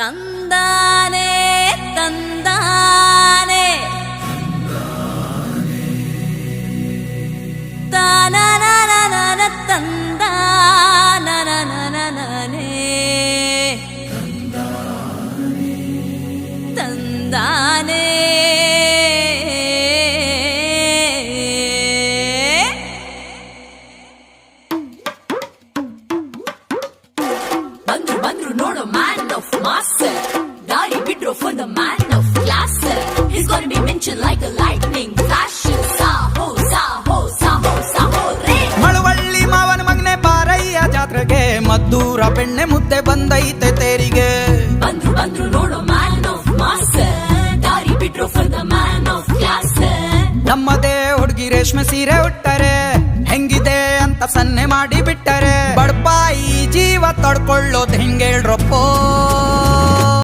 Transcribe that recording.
தந்தானே தந்தானே. தான ಬಂದ್ರು ಬಂದ್ರು ನೋಡೋ ಮ್ಯಾನ್ ಆಫ್ ಮಾಸ್ಟರ್ ದಾರಿ ಬಿಟ್ರು for the man of class his gone be mention like a lightning flash Saaho Saaho Saaho Saaho ರೇ. ಮಳವಳ್ಳಿ ಮಾವನ ಮಗನೆ ಬಾರಯ್ಯ ಜಾತ್ರೆಗೆ ಮದ್ದೂರ ಬೆಣ್ಣೆ ಮುದ್ದೆ ಬಂದೈತೆ ತೇರಿಗೆ. ಬಂದ್ರು ಬಂದ್ರು ನೋಡೋ ಮ್ಯಾನ್ ಆಫ್ ಮಾಸ್ಟರ್ ದಾರಿ ಬಿಟ್ರು for the man of class ನಮ್ಮದೇ ಹುಡುಗಿ ರೇಷ್ಮೆ ಸೀರೆ ಉಟ್ಟರೆ ಹೆಂಗಿದೆ ಅಂತ ಸನ್ನೆ ಮಾಡಿ ತಡ್ಕೊಳ್ಳೋದ್ ಹೆಂಗೇಳ್ರಪ್ಪೋ